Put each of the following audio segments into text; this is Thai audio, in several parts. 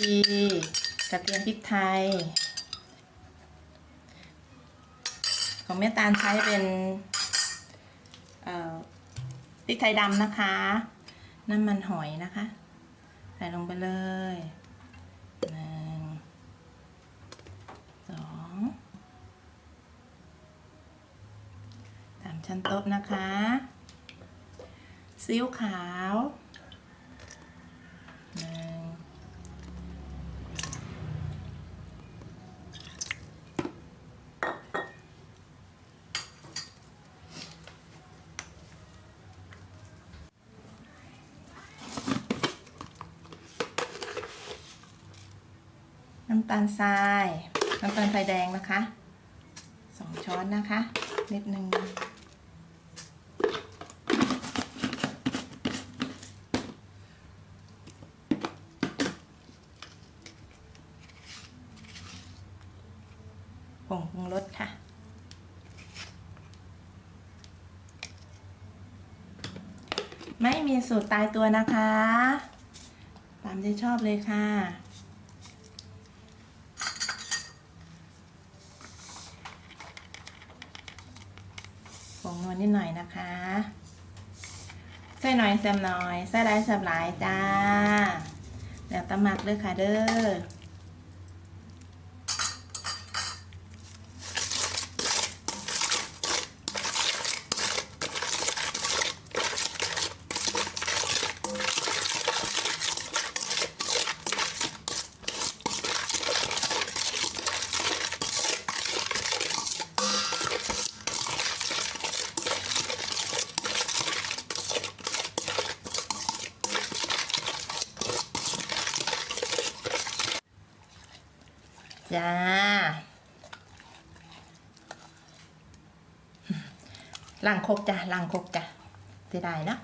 ชีกระเทียมพริกไทย ของแม่ตาลใช้เป็นพริกไทยดำนะคะ น้ำมันหอยนะคะ ใส่ลงไปเลยหนึ่งสองสามชั้นโต๊ะนะคะซีอิ๊วขาวาลทรายน้ำตาลทรายแดงนะคะสองช้อนนะคะนิดนึงผงปรุงรสค่ะ ไม่มีสูตรตายตัวนะคะ ตามใจชอบเลยค่ะ นิดหน่อยนะคะ ใส่หน่อยแซมหน่อยใส่ได้แซมหลายจ้าเดี๋ยวตำหมักเลยค่ะเด้อ จ้า ล้างครกจ้ะล้างครกจ้ะจะได้เนาะ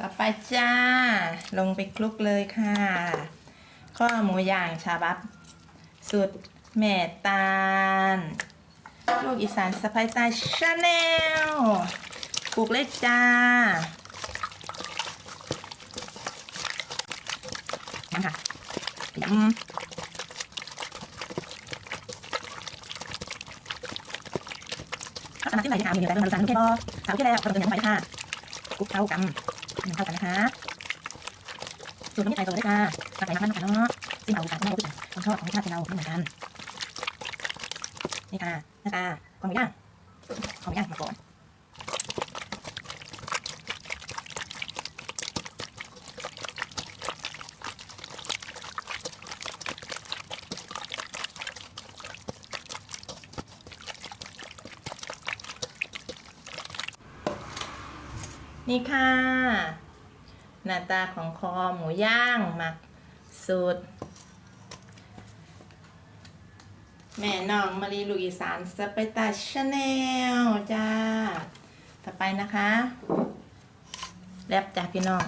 ต่อไปจ้า ลงไปคลุกเลยค่ะ ข้อหมูย่างชาบับ สูตรแม่ตาล ลูกอีสานสะพายใต้ชาแนลปลูกเลยจ้าน้ำค่ะยำข้าวสารที่ไหนที่หามีอะไรบ้างมาดูสารแค่พอสามที่แล้วเราเป็นยังไงค่ะคลุกเข้ากันเข้ากันนะคะ สูตรนี้ใส่ตัวด้วยค่ะใส่น้ำมันนะคะเนาะที่เราค่ะที่เราคนชอบของชาติเราไม่เหมือนกัน นี่ค่ะหน้าตาของหมูย่างของหมูย่างมาก่อนนี่ค่ะ หน้าตาของคอหมูย่างหมักสูตร แม่น้องมารีลูกอีสานสเปตาชาแนลจ้า ต่อไปนะคะแรปจ้าพี่น้อง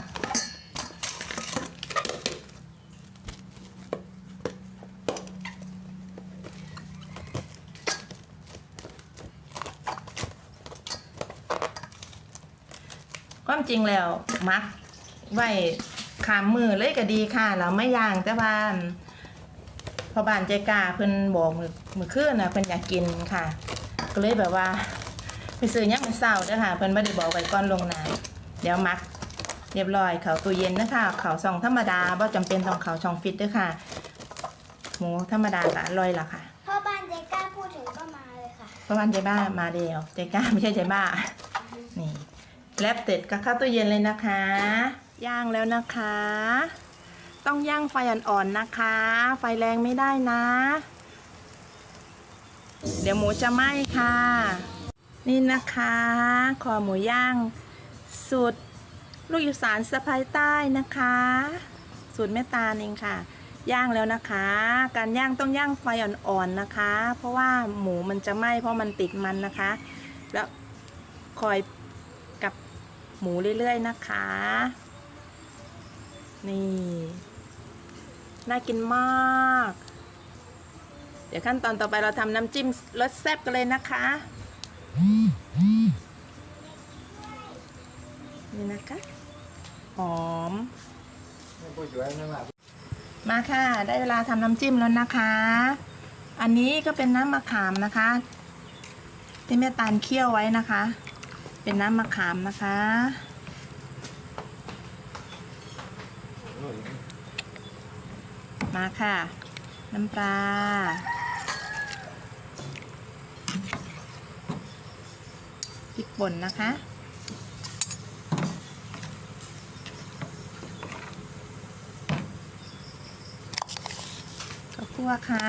ความจริงแล้วมัก ไว้ขามมือเลยก็ดีค่ะเราไม่ย่างแต่ว่าพอบ้านใจกล้าเพิ่นบอกมือมือคืนนะเพิ่นอยากกินค่ะ ก็เลยแบบว่าไปซื้อยังมื้อเช้าเด้อค่ะเพิ่นบ่ได้บอกไว้ก่อนลวงหน้าเดี๋ยวมักเรียบร้อยเขาตู้เย็นนะคะเขาซองธรรมดาบ่จำเป็นต้องเขาช่องฟิตเด้อค่ะ หมูธรรมดาก็อร่อยล่ะค่ะพ่อบ้านเจก้าพูดถึงก็มาเลยค่ะเพราะวันใจบ้ามาเดียวใจกล้าไม่ใช่ใจบ้านี่แลบเต็ดก็เข้าตู้เย็นเลยนะคะ ย่างแล้วนะคะ ต้องย่างไฟอ่อนๆนะคะ ไฟแรงไม่ได้นะ เดี๋ยวหมูจะไหม้ค่ะ นี่นะคะคอหมูย่างสูตรลูกอีสานสะพายใต้นะคะ สูตรแม่ตาเองค่ะ ย่างแล้วนะคะ การย่างต้องย่างไฟอ่อนๆนะคะ เพราะว่าหมูมันจะไหม้เพราะมันติดมันนะคะ แล้วคอยกับหมูเรื่อยๆนะคะ นี่ น่ากินมาก เดี๋ยวขั้นตอนต่อไปเราทำน้ำจิ้มรสแซ่บกันเลยนะคะ นี่นะคะ หอม มาค่ะ ได้เวลาทำน้ำจิ้มแล้วนะคะ อันนี้ก็เป็นน้ำมะขามนะคะ ที่แม่ตาลเคี่ยวไว้นะคะ เป็นน้ำมะขามนะคะ มาค่ะ น้ำปลาพริกป่นนะคะข้าวคั่วค่ะ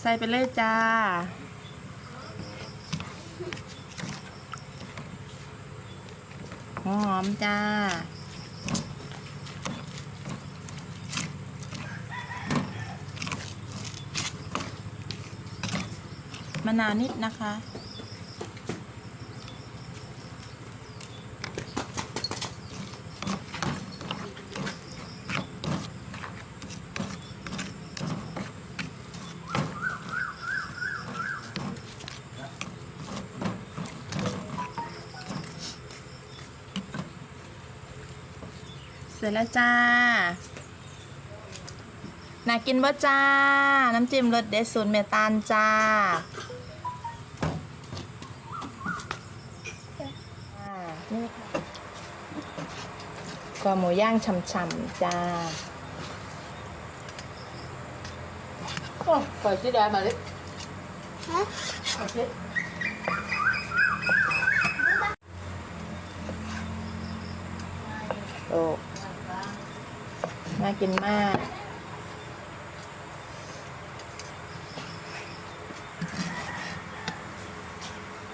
ใส่ไปเลยจ้าหอมจ้า มะนาวนิดนะคะ เสร็จแล้วจ้าน่ากินบ่จ้า น้ำจิ้มรสเด็ดสูตรเมตาลจ้าอ่านี่ค่ะ ก็หมูย่างฉ่ำๆจ้าโอ้ปล่อยสีแดงมาเลยฮะโอเคโอ้น่ากินมาก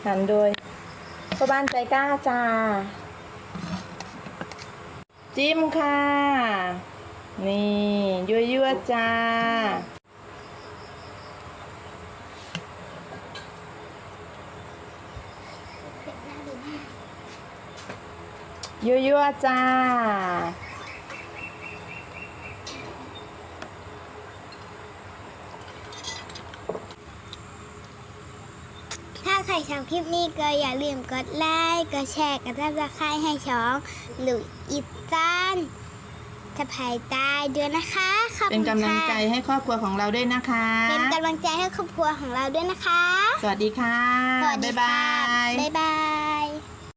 หันโดยพ่อบ้านใจกล้าจ้า จิ้มค่ะ นี่ยั่วๆจ้า ยั่วๆจ้า ถ้าใครชอบคลิปนี้ก็อย่าลืมกดไลค์ กดแชร์ กดซับสไครต์ให้ช่องหลุยอีสานสะพายใต้ด้วยนะคะขอบเป็นคุณกำลังใจค่ะให้ครอบครัวของเราด้วยนะคะ เป็นกำลังใจให้ครอบครัวของเราด้วยนะคะ สวัสดีค่ะ สวัสดีบ๊ายค่ะบายบ๊ายบาย